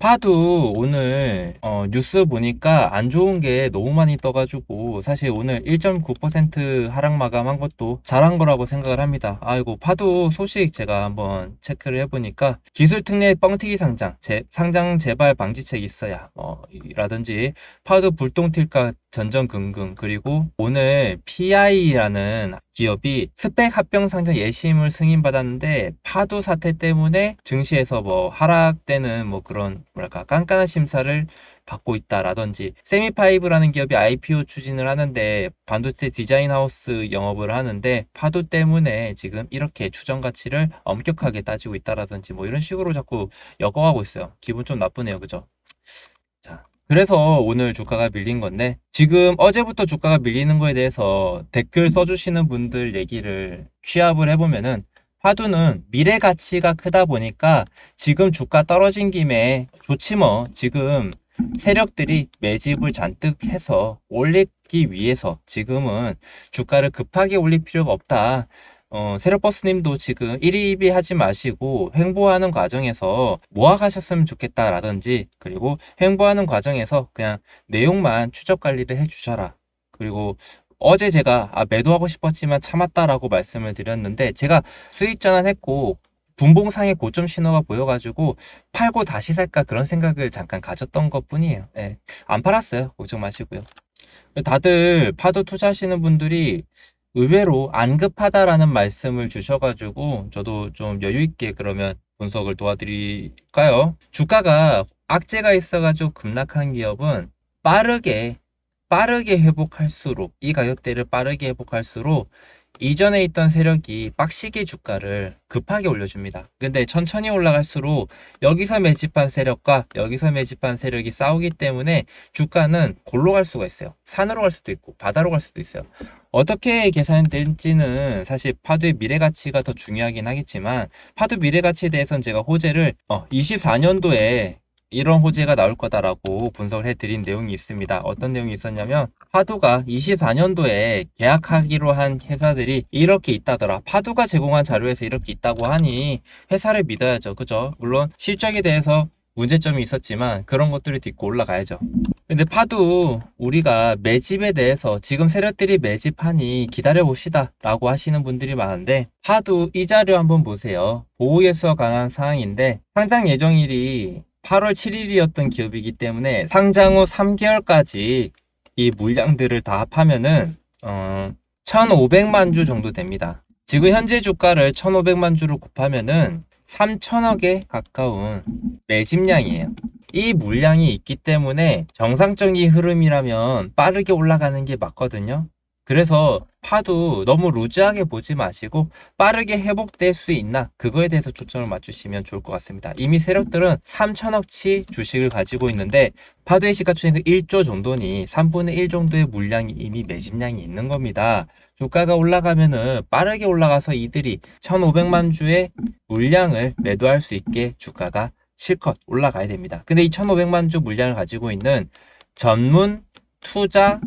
파도 오늘 어, 뉴스 보니까 안 좋은 게 너무 많이 떠가지고 사실 오늘 1.9% 하락 마감한 것도 잘한 거라고 생각을 합니다. 아이고 파도 소식 제가 한번 체크를 해보니까 기술 특례 뻥튀기 상장, 재- 상장 재발 방지책이 있어야 어, 라든지 파도 불똥 튈까 전전긍긍 그리고 오늘 PI라는 기업이 스펙 합병 상장 예심을 승인받았는데 파도 사태 때문에 증시에서 뭐 하락되는 뭐 그런 뭐랄까 깐깐한 심사를 받고 있다라든지 세미파이브라는 기업이 IPO 추진을 하는데 반도체 디자인 하우스 영업을 하는데 파도 때문에 지금 이렇게 추정 가치를 엄격하게 따지고 있다라든지 뭐 이런 식으로 자꾸 엮어가고 있어요. 기분 좀 나쁘네요. 그죠? 자, 그래서 오늘 주가가 밀린 건데 지금 어제부터 주가가 밀리는 거에 대해서 댓글 써주시는 분들 얘기를 취합을 해보면은 파도는 미래 가치가 크다 보니까 지금 주가 떨어진 김에 좋지 뭐 지금 세력들이 매집을 잔뜩 해서 올리기 위해서 지금은 주가를 급하게 올릴 필요가 없다. 어, 세력버스님도 지금 1위비 하지 마시고 횡보하는 과정에서 모아가셨으면 좋겠다라든지 그리고 횡보하는 과정에서 그냥 내용만 추적 관리를 해주셔라. 그리고 어제 제가 아, 매도하고 싶었지만 참았다라고 말씀을 드렸는데 제가 수익 전환했고 분봉상의 고점 신호가 보여가지고 팔고 다시 살까 그런 생각을 잠깐 가졌던 것 뿐이에요. 예. 안 팔았어요. 걱정 마시고요. 다들 파도 투자하시는 분들이 의외로 안 급하다라는 말씀을 주셔가지고 저도 좀 여유 있게 그러면 분석을 도와드릴까요? 주가가 악재가 있어가지고 급락한 기업은 빠르게 빠르게 회복할수록 이 가격대를 빠르게 회복할수록 이전에 있던 세력이 빡시게 주가를 급하게 올려줍니다. 근데 천천히 올라갈수록 여기서 매집한 세력과 여기서 매집한 세력이 싸우기 때문에 주가는 골로 갈 수가 있어요. 산으로 갈 수도 있고 바다로 갈 수도 있어요. 어떻게 계산될지는 사실 파도의 미래 가치가 더 중요하긴 하겠지만 파도 미래 가치에 대해서는 제가 호재를 24년도에 이런 호재가 나올 거다라고 분석을 해드린 내용이 있습니다. 어떤 내용이 있었냐면 파도가 24년도에 계약하기로 한 회사들이 이렇게 있다더라. 파도가 제공한 자료에서 이렇게 있다고 하니 회사를 믿어야죠. 그죠? 물론 실적에 대해서 문제점이 있었지만 그런 것들을 딛고 올라가야죠. 근데 파도 우리가 매집에 대해서 지금 세력들이 매집하니 기다려 봅시다 라고 하시는 분들이 많은데 파도 이 자료 한번 보세요. 보호예수와 관한 사항인데 상장 예정일이 8월 7일이었던 기업이기 때문에 상장 후 3개월까지 이 물량들을 다 합하면은 어 1,500만 주 정도 됩니다. 지금 현재 주가를 1,500만 주로 곱하면은 3천억에 가까운 매집량이에요. 이 물량이 있기 때문에 정상적인 흐름이라면 빠르게 올라가는 게 맞거든요. 그래서 파도 너무 루즈하게 보지 마시고 빠르게 회복될 수 있나 그거에 대해서 초점을 맞추시면 좋을 것 같습니다. 이미 세력들은 3천억치 주식을 가지고 있는데 파도의 시가총액은 1조 정도니 3분의 1 정도의 물량이 이미 매집량이 있는 겁니다. 주가가 올라가면은 빠르게 올라가서 이들이 1,500만 주의 물량을 매도할 수 있게 주가가 실컷 올라가야 됩니다. 근데 이 1,500만 주 물량을 가지고 있는 전문 투자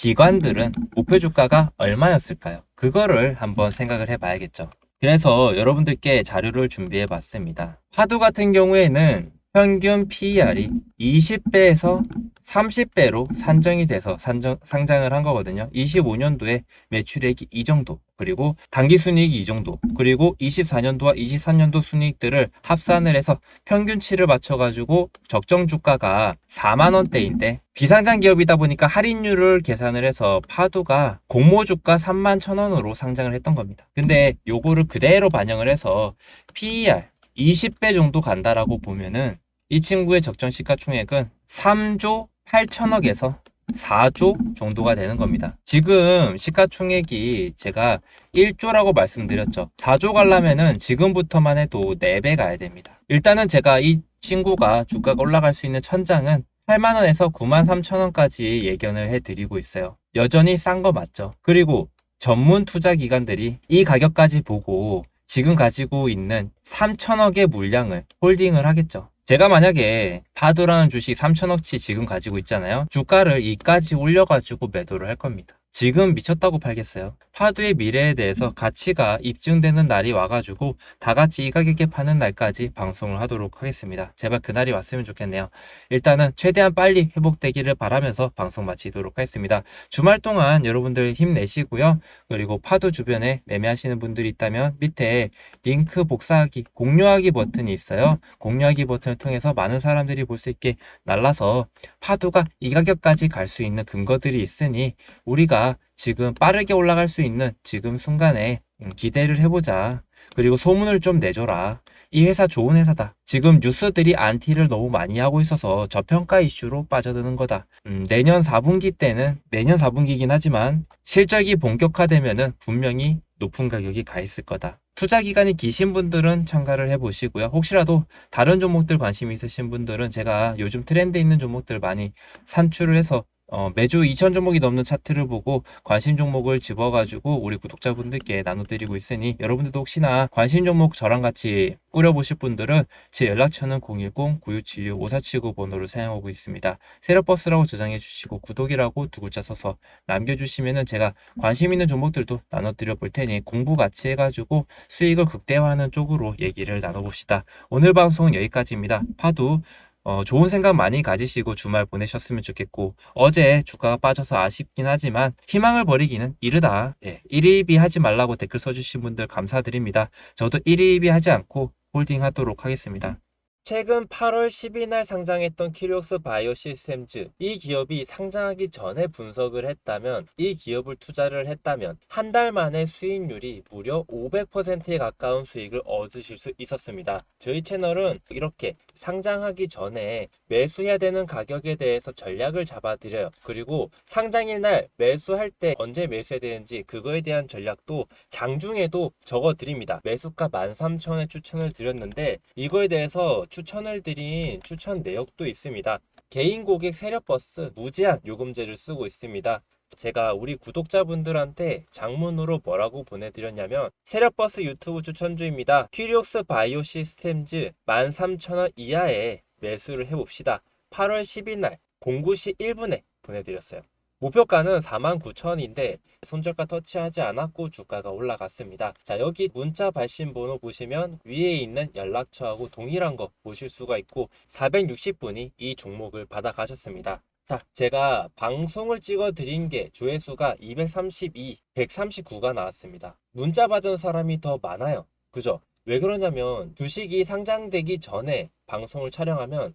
기관들은 목표 주가가 얼마였을까요? 그거를 한번 생각을 해봐야겠죠. 그래서 여러분들께 자료를 준비해 봤습니다. 파도 같은 경우에는 평균 PER이 20배에서 30배로 산정이 돼서 산정, 상장을 한 거거든요. 25년도에 매출액이 이 정도, 그리고 당기 순이익이 이 정도, 그리고 24년도와 23년도 순이익들을 합산을 해서 평균치를 맞춰가지고 적정 주가가 4만원대인데 비상장 기업이다 보니까 할인율을 계산을 해서 파도가 공모 주가 3만 1천원으로 상장을 했던 겁니다. 근데 요거를 그대로 반영을 해서 PER 20배 정도 간다라고 보면은 이 친구의 적정 시가총액은 3조 8천억에서 4조 정도가 되는 겁니다. 지금 시가총액이 제가 1조라고 말씀드렸죠. 4조 가려면은 지금부터만 해도 4배 가야 됩니다. 일단은 제가 이 친구가 주가가 올라갈 수 있는 천장은 8만원에서 9만 3천원까지 예견을 해드리고 있어요. 여전히 싼 거 맞죠? 그리고 전문 투자 기관들이 이 가격까지 보고 지금 가지고 있는 3천억의 물량을 홀딩을 하겠죠. 제가 만약에 파도라는 주식 3천억치 지금 가지고 있잖아요. 주가를 이까지 올려가지고 매도를 할 겁니다. 지금 미쳤다고 팔겠어요. 파도의 미래에 대해서 가치가 입증되는 날이 와가지고 다 같이 이 가격에 파는 날까지 방송을 하도록 하겠습니다. 제발 그날이 왔으면 좋겠네요. 일단은 최대한 빨리 회복되기를 바라면서 방송 마치도록 하겠습니다. 주말 동안 여러분들 힘내시고요. 그리고 파도 주변에 매매하시는 분들이 있다면 밑에 링크 복사하기, 공유하기 버튼이 있어요. 공유하기 버튼을 통해서 많은 사람들이 볼 수 있게 날라서 파도가 이 가격까지 갈 수 있는 근거들이 있으니 우리가 지금 빠르게 올라갈 수 있는 지금 순간에 음, 기대를 해보자. 그리고 소문을 좀 내줘라. 이 회사 좋은 회사다. 지금 뉴스들이 안티를 너무 많이 하고 있어서 저평가 이슈로 빠져드는 거다. 음, 내년 4분기 때는 내년 4분기긴 하지만 실적이 본격화되면은 분명히 높은 가격이 가 있을 거다. 투자 기간이 기신 분들은 참가를 해보시고요. 혹시라도 다른 종목들 관심 있으신 분들은 제가 요즘 트렌드 있는 종목들 많이 산출을 해서 어, 매주 2천 종목이 넘는 차트를 보고 관심 종목을 집어가지고 우리 구독자분들께 나눠드리고 있으니 여러분들도 혹시나 관심 종목 저랑 같이 꾸려보실 분들은 제 연락처는 010-9676-5479 번호를 사용하고 있습니다. 세력버스라고 저장해 주시고 구독이라고 두 글자 써서 남겨주시면은 제가 관심 있는 종목들도 나눠드려 볼 테니 공부 같이 해가지고 수익을 극대화하는 쪽으로 얘기를 나눠봅시다. 오늘 방송은 여기까지입니다. 파도 어, 좋은 생각 많이 가지시고 주말 보내셨으면 좋겠고 어제 주가가 빠져서 아쉽긴 하지만 희망을 버리기는 이르다. 예, 일희일비 하지 말라고 댓글 써주신 분들 감사드립니다. 저도 일희일비 하지 않고 홀딩 하도록 하겠습니다. 최근 8월 10일 날 상장했던 키리옥스 바이오 시스템즈 이 기업이 상장하기 전에 분석을 했다면 이 기업을 투자를 했다면 한 달 만에 수익률이 무려 500%에 가까운 수익을 얻으실 수 있었습니다. 저희 채널은 이렇게 상장하기 전에 매수해야 되는 가격에 대해서 전략을 잡아드려요. 그리고 상장일 날 매수할 때 언제 매수해야 되는지 그거에 대한 전략도 장중에도 적어드립니다. 매수가 13,000원에 추천을 드렸는데 이거에 대해서 추천을 드린 추천 내역도 있습니다. 개인 고객 세력버스 무제한 요금제를 쓰고 있습니다. 제가 우리 구독자분들한테 장문으로 뭐라고 보내드렸냐면 세력버스 유튜브 추천주입니다. 퀴리옥스 바이오 시스템즈 13,000원 이하에 매수를 해봅시다. 8월 10일 날 09시 1분에 보내드렸어요. 목표가는 49,000원인데 손절가 터치하지 않았고 주가가 올라갔습니다. 자 여기 문자 발신 번호 보시면 위에 있는 연락처하고 동일한 거 보실 수가 있고 460분이 이 종목을 받아 가셨습니다. 자 제가 방송을 찍어 드린 게 조회수가 232, 139가 나왔습니다. 문자 받은 사람이 더 많아요. 그죠? 왜 그러냐면 주식이 상장되기 전에 방송을 촬영하면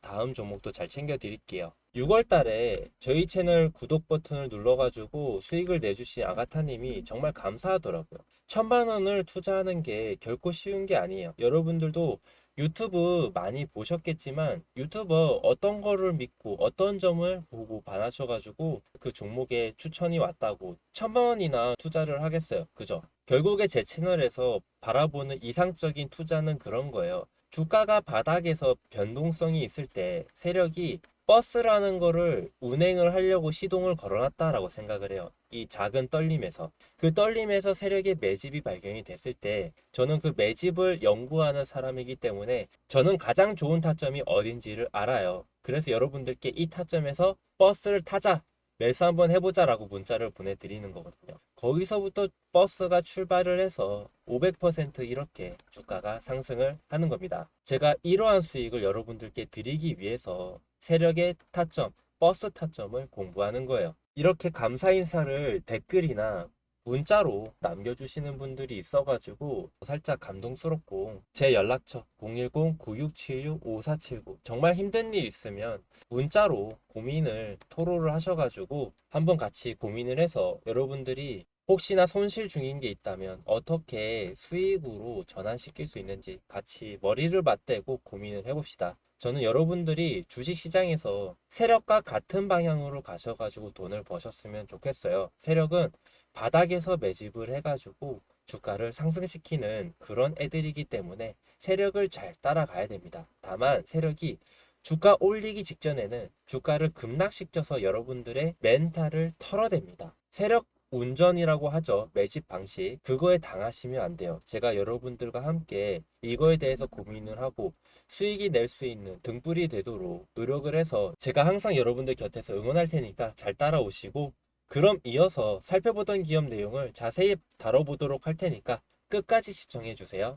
다음 종목도 잘 챙겨 드릴게요. 6월 달에 저희 채널 구독 버튼을 눌러가지고 수익을 내주신 아가타님이 정말 감사하더라고요. 천만 원을 투자하는 게 결코 쉬운 게 아니에요. 여러분들도 유튜브 많이 보셨겠지만 유튜버 어떤 거를 믿고 어떤 점을 보고 반하셔가지고 그 종목에 추천이 왔다고 천만 원이나 투자를 하겠어요. 그죠? 결국에 제 채널에서 바라보는 이상적인 투자는 그런 거예요. 주가가 바닥에서 변동성이 있을 때 세력이 버스라는 거를 운행을 하려고 시동을 걸어놨다라고 생각을 해요. 이 작은 떨림에서. 그 떨림에서 세력의 매집이 발견이 됐을 때 저는 그 매집을 연구하는 사람이기 때문에 저는 가장 좋은 타점이 어딘지를 알아요. 그래서 여러분들께 이 타점에서 버스를 타자! 매수 한번 해보자라고 문자를 보내드리는 거거든요. 거기서부터 버스가 출발을 해서 500% 이렇게 주가가 상승을 하는 겁니다. 제가 이러한 수익을 여러분들께 드리기 위해서 세력의 타점, 버스 타점을 공부하는 거예요. 이렇게 감사 인사를 댓글이나 문자로 남겨주시는 분들이 있어가지고 살짝 감동스럽고 제 연락처 010-9676-5479 정말 힘든 일 있으면 문자로 고민을 토로를 하셔가지고 한번 같이 고민을 해서 여러분들이 혹시나 손실 중인 게 있다면 어떻게 수익으로 전환시킬 수 있는지 같이 머리를 맞대고 고민을 해봅시다. 저는 여러분들이 주식시장에서 세력과 같은 방향으로 가셔가지고 돈을 버셨으면 좋겠어요. 세력은 바닥에서 매집을 해가지고 주가를 상승시키는 그런 애들이기 때문에 세력을 잘 따라가야 됩니다. 다만 세력이 주가 올리기 직전에는 주가를 급락시켜서 여러분들의 멘탈을 털어댑니다. 세력 운전이라고 하죠. 매집 방식. 그거에 당하시면 안 돼요. 제가 여러분들과 함께 이거에 대해서 고민을 하고 수익이 낼 수 있는 등불이 되도록 노력을 해서 제가 항상 여러분들 곁에서 응원할 테니까 잘 따라오시고 그럼 이어서 살펴보던 기업 내용을 자세히 다뤄보도록 할 테니까 끝까지 시청해 주세요.